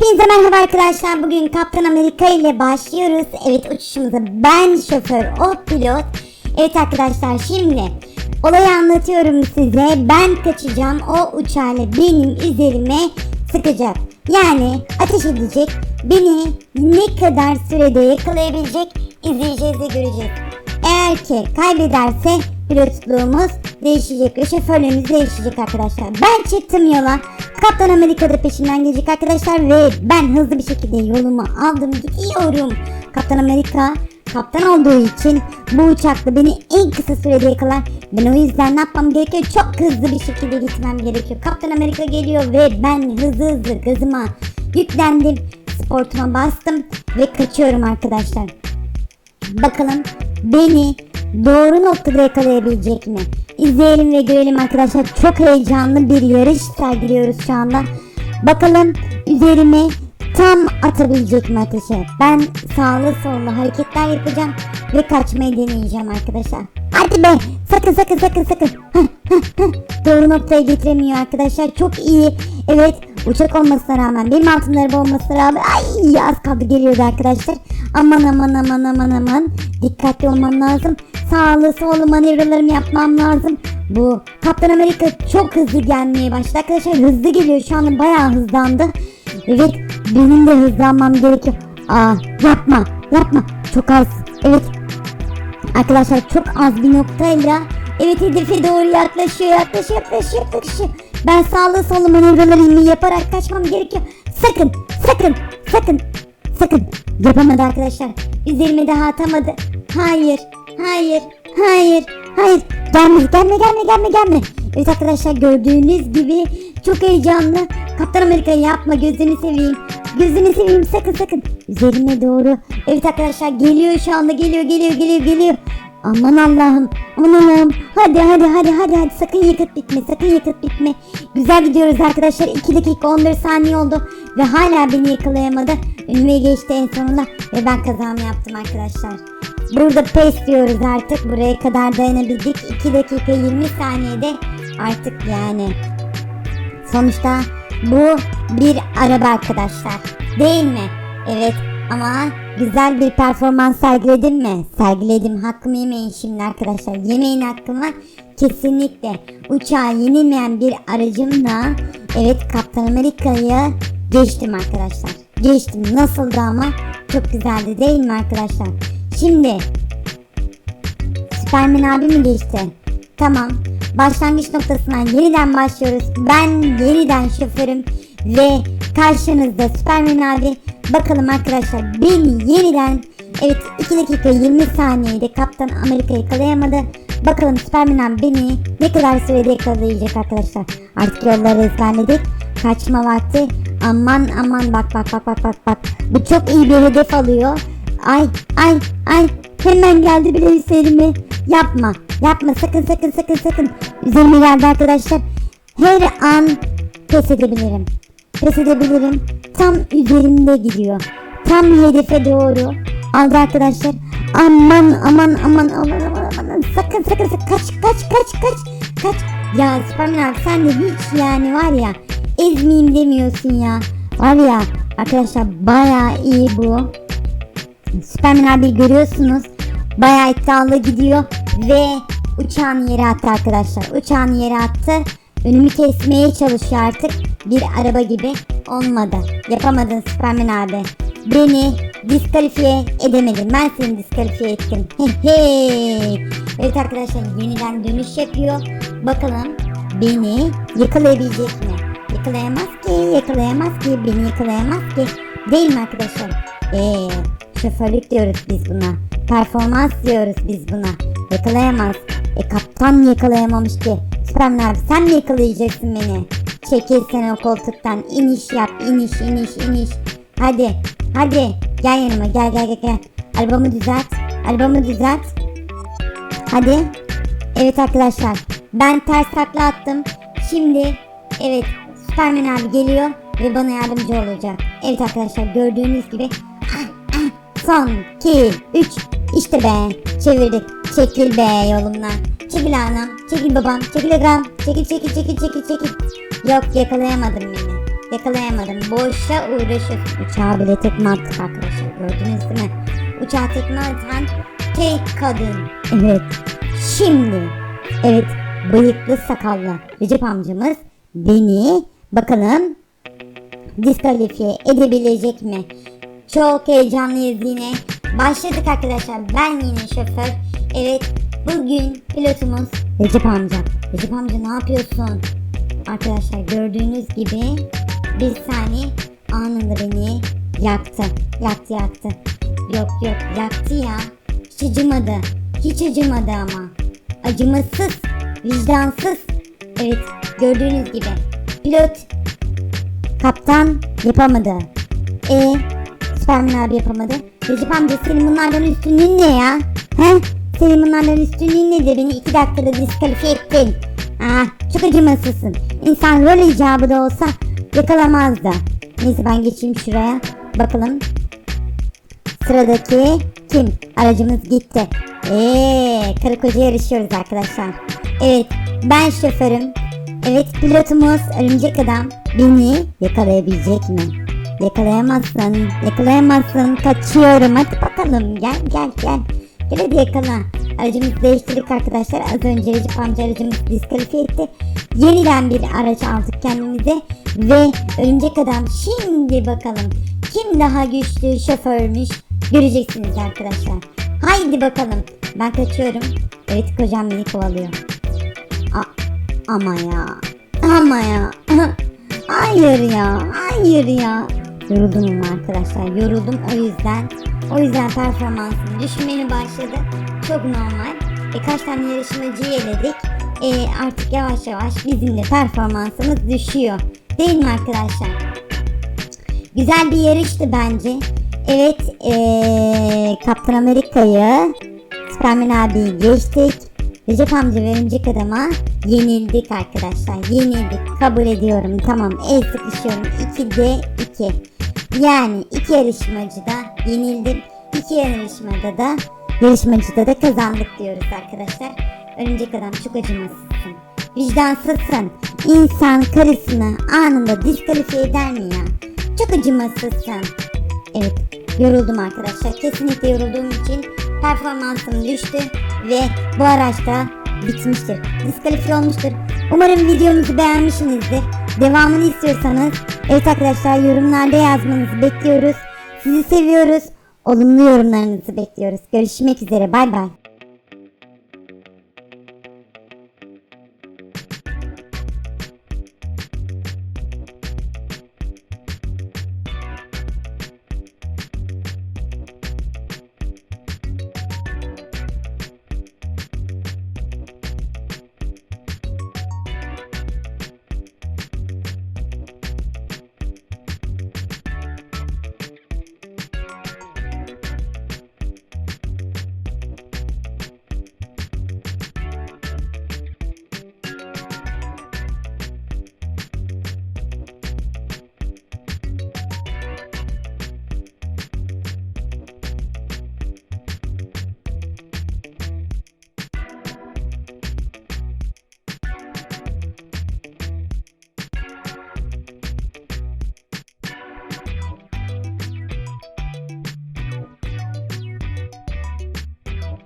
Hepinize merhaba arkadaşlar. Bugün Kaptan Amerika ile başlıyoruz. Evet uçuşumuza ben şoför, o pilot. Evet arkadaşlar şimdi olayı anlatıyorum size. Ben kaçacağım. O uçağıyla benim üzerime sıkacak. Yani ateş edecek. Beni ne kadar sürede yakalayabilecek izleyeceğiz ve göreceğiz. Eğer ki kaybederse pilotluğumuz değişecek ve şoförlüğümüz değişecek arkadaşlar. Ben çıktım yola. Kaptan Amerika'da peşinden gelecek arkadaşlar ve ben hızlı bir şekilde yolumu aldım gidiyorum. Kaptan Amerika kaptan olduğu için bu uçakla beni en kısa sürede yakalar. Ben o yüzden ne yapmam gerekiyor? Çok hızlı bir şekilde gitmem gerekiyor. Kaptan Amerika geliyor ve ben hızlı hızlı gazıma yüklendim. Sportuma bastım ve kaçıyorum arkadaşlar. Bakalım beni doğru noktada yakalayabilecek mi? İzleyelim ve görelim arkadaşlar. Çok heyecanlı bir yarış sergiliyoruz şu anda. Bakalım üzerime tam atabilecek mi ateşe? Ben sağlı sollu hareketler yapacağım ve kaçmayı deneyeceğim arkadaşlar. Hadi be sakın sakın sakın sakın. Doğru noktaya getiremiyor arkadaşlar. Çok iyi. Evet uçak olmasına rağmen benim altımda araba olmasına rağmen ay az kaldı geliyordu arkadaşlar. Aman aman aman aman aman dikkatli olmam lazım. Sağlı sollu manevralarımı yapmam lazım. Bu Kaptan Amerika çok hızlı gelmeye başladı arkadaşlar. Hızlı geliyor şu anda bayağı hızlandı. Evet benim de hızlanmam gerekiyor. Aa yapma yapma çok az. Evet Arkadaşlar çok az bir noktayla evet hedefe doğru yaklaşıyor yaklaşıyor yaklaşıyor yaklaşıyor. Ben sağlı sollu manevralarımı yaparak kaçmam gerekiyor. Sakın sakın sakın sakın yapamadı arkadaşlar. Üzerime daha atamadı. Hayır hayır hayır hayır gelme gelme gelme gelme gelme. Evet arkadaşlar gördüğünüz gibi çok heyecanlı. Kaptan Amerika yapma gözünü seveyim. Gözünü seveyim sakın sakın. Üzerime doğru. Evet arkadaşlar geliyor şu anda geliyor geliyor geliyor geliyor. Aman Allah'ım aman Allah'ım hadi hadi hadi hadi hadi sakın yakıt bitme sakın yakıt bitme. Güzel gidiyoruz arkadaşlar 2 dakika 14 saniye oldu ve hala beni yakalayamadı. Önüme geçti en sonunda ve ben kazamı yaptım arkadaşlar. Burada pes diyoruz artık buraya kadar dayanabildik 2 dakika 20 saniyede artık yani. Sonuçta bu bir araba arkadaşlar. Değil mi? Evet ama güzel bir performans sergiledim mi? Sergiledim. Hakkımı yemeyin şimdi arkadaşlar. Yemeyin hakkımı. Kesinlikle uçağa yenilmeyen bir aracımla evet Kaptan Amerika'yı geçtim arkadaşlar. Geçtim. Nasıldı ama? Çok güzeldi değil mi arkadaşlar? Şimdi Süpermen abi mi geçti? Tamam. Başlangıç noktasından yeniden başlıyoruz. Ben yeniden şoförüm ve karşınızda Süpermen abi. Bakalım arkadaşlar beni yeniden evet 2 dakika 20 saniyede Kaptan Amerika yakalayamadı. Bakalım Süpermen abi beni ne kadar sürede yakalayacak arkadaşlar. Artık yolları ezberledik. Kaçma vakti. Aman aman bak bak bak bak bak. Bu çok iyi bir hedef alıyor. Ay ay ay hemen geldi bile üzerime. Yapma yapma sakın sakın sakın sakın. Üzerime geldi arkadaşlar. Her an pes edebilirim. Pes edebilirim. Tam üzerimde gidiyor. Tam hedefe doğru. Aldı arkadaşlar. Aman aman aman aman aman aman. Sakın sakın sakın kaç kaç kaç kaç kaç. Ya Süperman abi sen de hiç yani var ya ezmeyeyim demiyorsun ya. Var ya arkadaşlar baya iyi bu. Süperman abi görüyorsunuz. Bayağı iddialı gidiyor ve uçağın yere attı arkadaşlar. Uçağın yere attı. Önümü kesmeye çalışıyor artık. Bir araba gibi olmadı. Yapamadın Süperman abi. Beni diskalifiye edemedin. Ben seni diskalifiye ettim. Evet arkadaşlar yeniden dönüş yapıyor. Bakalım beni yakalayabilecek mi? Yakalayamaz ki, yakalayamaz ki, beni yakalayamaz ki. Değil mi arkadaşlar? Eee şoförlük diyoruz biz buna. Performans diyoruz biz buna. Yakalayamaz. E kaptan yakalayamamış ki. Süpermen abi sen mi yakalayacaksın beni? Çekil sen o koltuktan. İniş yap iniş iniş iniş. Hadi hadi gel yanıma gel gel gel gel. Arabamı düzelt. Arabamı düzelt. Hadi. Evet arkadaşlar. Ben ters takla attım. Şimdi evet Süpermen abi geliyor ve bana yardımcı olacak. Evet arkadaşlar gördüğünüz gibi Son 2 3 işte be çevirdik. Çekil be yolumdan. Çekil anam. Çekil babam. Çekil agam. Çekil çekil çekil çekil çekil. Yok yakalayamadın beni. Yakalayamadım. Boşa uğraşıyorsun. Uçağa bile tekme attık arkadaşlar. Gördünüz değil mi? Uçağa tekme atan tek kadın. Evet. Şimdi. Evet. Bıyıklı sakallı Recep amcamız beni bakalım diskalifiye edebilecek mi? Çok heyecanlıyız yine. Başladık arkadaşlar. Ben yine şoför. Evet bugün pilotumuz Recep amca. Recep amca ne yapıyorsun? Arkadaşlar gördüğünüz gibi bir saniye anında beni yaktı. Yaktı yaktı. Yok yok yaktı ya. Hiç acımadı. Hiç acımadı ama. Acımasız. Vicdansız. Evet gördüğünüz gibi. Pilot Kaptan yapamadı. E Süperman abi yapamadı. Recep amca senin bunlardan üstünlüğün ne ya? He? Senin bunlardan üstünlüğün nedir? Beni iki dakikada diskalifiye ettin. Ah çok acımasızsın. İnsan rol icabı da olsa yakalamazdı. Neyse ben geçeyim şuraya. Bakalım. Sıradaki kim? Aracımız gitti. Eee karı koca yarışıyoruz arkadaşlar. Evet ben şoförüm. Evet pilotumuz örümcek adam beni yakalayabilecek mi? Yakalayamazsın, yakalayamazsın. Kaçıyorum. Hadi bakalım. Gel, gel, gel. Gel hadi yakala. Aracımızı değiştirdik arkadaşlar. Az önce Recep amca aracımızı diskalifiye etti. Yeniden bir araç aldık kendimize. Ve örümcek adam şimdi bakalım. Kim daha güçlü şoförmüş göreceksiniz arkadaşlar. Haydi bakalım. Ben kaçıyorum. Evet kocam beni kovalıyor. A- ama ya. Ama ya. Hayır ya. Hayır ya. Yoruldum arkadaşlar. Yoruldum o yüzden. O yüzden performansım düşmeye başladı. Çok normal. E, kaç tane yarışmacıyı eledik. E, artık yavaş yavaş bizim de performansımız düşüyor. Değil mi arkadaşlar? Güzel bir yarıştı bence. Evet, ee, Kaptan Amerika'yı, Superman abiyi geçtik. Recep amca ve Örümcek Adam'a yenildik arkadaşlar. Yenildik. Kabul ediyorum. Tamam. El sıkışıyorum. 2'de 2. Yani iki yarışmacıda yenildim. İki yarışmada da yarışmacıda da kazandık diyoruz arkadaşlar. Örümcek Adam çok acımasızsın. Vicdansızsın. İnsan karısını anında diskalifiye eder mi ya? Çok acımasızsın. Evet yoruldum arkadaşlar. Kesinlikle yorulduğum için performansım düştü ve bu araçta bitmiştir. Diskalifiye olmuştur. Umarım videomuzu beğenmişsinizdir. Devamını istiyorsanız evet arkadaşlar yorumlarda yazmanızı bekliyoruz. Sizi seviyoruz. Olumlu yorumlarınızı bekliyoruz. Görüşmek üzere. Bay bay.